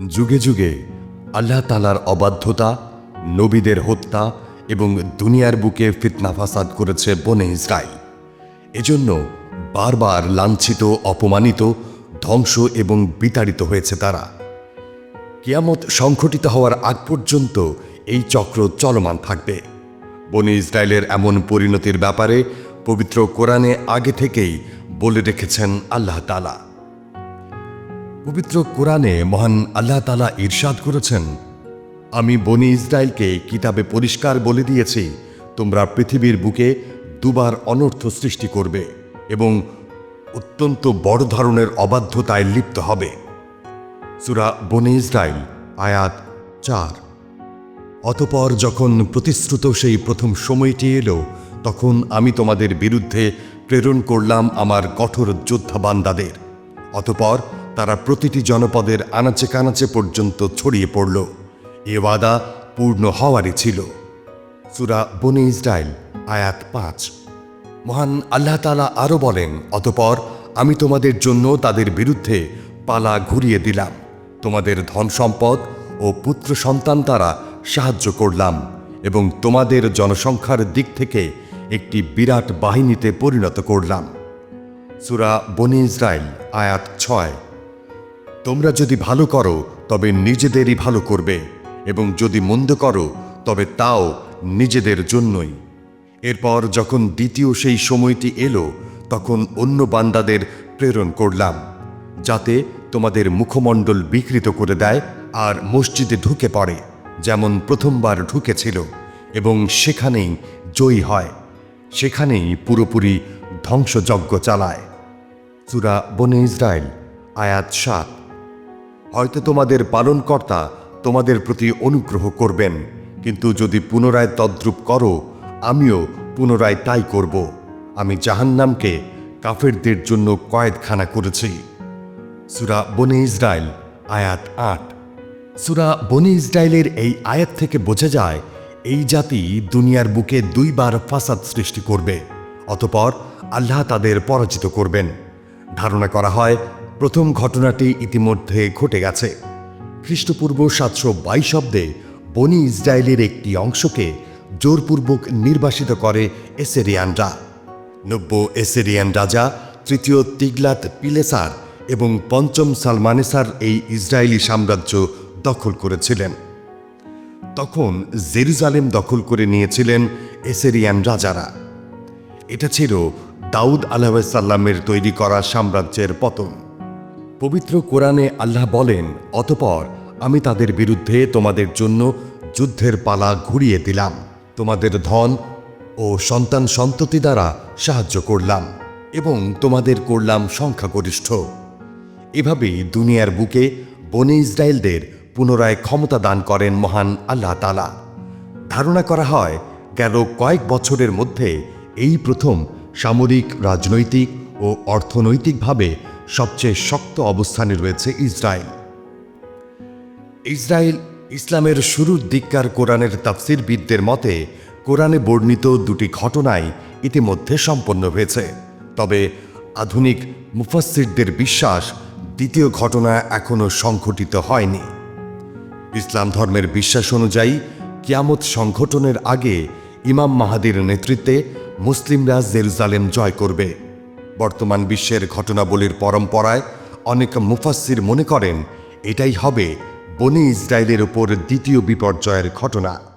যুগে যুগে আল্লাহ তালার অবাধ্যতা, নবীদের হত্যা এবং দুনিয়ার বুকে ফিতনা ফাসাদ করেছে বনে ইসরায়েল। এজন্য বারবার লাঞ্ছিত, অপমানিত, ধ্বংস এবং বিতাড়িত হয়েছে তারা। কিয়ামত সংঘটিত হওয়ার আগ পর্যন্ত এই চক্র চলমান থাকবে। বনে ইসরায়েলের এমন পরিণতির ব্যাপারে পবিত্র কোরআনে আগে থেকেই বলে রেখেছেন আল্লাহ তালা পবিত্র কোরআনে মহান আল্লাহ তালা ইরশাদ করেছেন, আমি বনি ইসরায়েলকে কিতাবে পরিষ্কার বলে দিয়েছি, তোমরা পৃথিবীর বুকে দুবার অনর্থ সৃষ্টি করবে এবং অত্যন্ত বড় ধরনের অবাধ্যতায় লিপ্ত হবে। সুরা বনে ইসরায়েল আয়াত চার। অতপর যখন প্রতিশ্রুত সেই প্রথম সময়টি এলো, তখন আমি তোমাদের বিরুদ্ধে প্রেরণ করলাম আমার কঠোর যোদ্ধা বান্দাদের অতপর তারা প্রতিটি জনপদের আনাচে কানাচে পর্যন্ত ছড়িয়ে পড়ল। এ ওয়াদা পূর্ণ হওয়ারই ছিল। সুরা বনে ইসরায়েল আয়াত পাঁচ। মহান আল্লাহ তালা আরও বলেন, অতপর আমি তোমাদের জন্য তাদের বিরুদ্ধে পালা ঘুরিয়ে দিলাম। তোমাদের ধন সম্পদ ও পুত্র সন্তান তারা সাহায্য করলাম এবং তোমাদের জনসংখ্যার দিক থেকে একটি বিরাট বাহিনীতে পরিণত করলাম। সুরা বনি ইসরায়েল আয়াত ছয়। তোমরা যদি ভালো করো, তবে নিজেদেরই ভালো করবে, এবং যদি মন্দ করো, তবে তাও নিজেদের জন্যই। এরপর যখন দ্বিতীয় সেই সময়টি এলো, তখন অন্য বান্দাদের প্রেরণ করলাম, যাতে তোমাদের মুখমণ্ডল বিকৃত করে দেয় আর মসজিদে ঢুকে পড়ে, যেমন প্রথমবার ঢুকেছিল, এবং সেখানেই জয়ী হয়, সেখানেই পুরোপুরি ধ্বংসযজ্ঞ চালায়। চূড়া বনে ইসরায়েল আয়াত সাত। হয়তো তোমাদের পালনকর্তা তোমাদের প্রতি অনুগ্রহ করবেন। কিন্তু যদি পুনরায় তদ্রূপ করো, আমিও পুনরায় তাই করব। আমি জাহান্নামকে কাফেরদের জন্য কয়েদখানা করেছি। সুরা বনে ইসরায়েল আয়াত আট। সুরা বনে ইসরায়েলের এই আয়াত থেকে বোঝা যায়, এই জাতি দুনিয়ার বুকে দুইবার ফাসাদ সৃষ্টি করবে, অতপর আল্লাহ তাদের পরাজিত করবেন। ধারণা করা হয় প্রথম ঘটনাটি ইতিমধ্যে ঘটে গেছে। খ্রিস্টপূর্ব সাতশো বাইশ অব্দে বনি ইসরায়েলের একটি অংশকে জোরপূর্বক নির্বাসিত করে এসেরিয়ানরা নব্য এসেরিয়ান রাজা তৃতীয় তিগলাত পিলেসার এবং পঞ্চম সালমানেসার এই ইসরায়েলি সাম্রাজ্য দখল করেছিলেন। তখন জেরুজালেম দখল করে নিয়েছিলেন এসেরিয়ান রাজারা। এটা ছিল দাউদ আলাহাসাল্লামের তৈরি করা সাম্রাজ্যের পতন। পবিত্র কোরআনে আল্লাহ বলেন, অতপর আমি তাদের বিরুদ্ধে তোমাদের জন্য যুদ্ধের পালা ঘুরিয়ে দিলাম। তোমাদের ধন ও সন্তান সন্ততি দ্বারা সাহায্য করলাম এবং তোমাদের করলাম সংখ্যাগরিষ্ঠ। এভাবেই দুনিয়ার বুকে বনে ইসরায়েলদের পুনরায় ক্ষমতা দান করেন মহান আল্লাহ তালা ধারণা করা হয়, গেল কয়েক বছরের মধ্যে এই প্রথম সামরিক, রাজনৈতিক ও অর্থনৈতিকভাবে সবচেয়ে শক্ত অবস্থানে রয়েছে ইসরায়েল। ইসরায়েল ইসলামের শুরুর দিককার কোরআনের তাফসিরবিদদের মতে, কোরআনে বর্ণিত দুটি ঘটনাই ইতিমধ্যে সম্পন্ন হয়েছে। তবে আধুনিক মুফাসসিরদের বিশ্বাস দ্বিতীয় ঘটনা এখনও সংঘটিত হয়নি। ইসলাম ধর্মের বিশ্বাস অনুযায়ী, কিয়ামত সংঘটনের আগে ইমাম মাহাদির নেতৃত্বে মুসলিমরা জেরুজালেম জয় করবে। বর্তমান বিশ্বের ঘটনাবলীর পরম্পরায় অনেক মুফাসির মনে করেন, এটাই হবে বনি ইসরায়েলের ওপর দ্বিতীয় বিপর্যয়ের ঘটনা।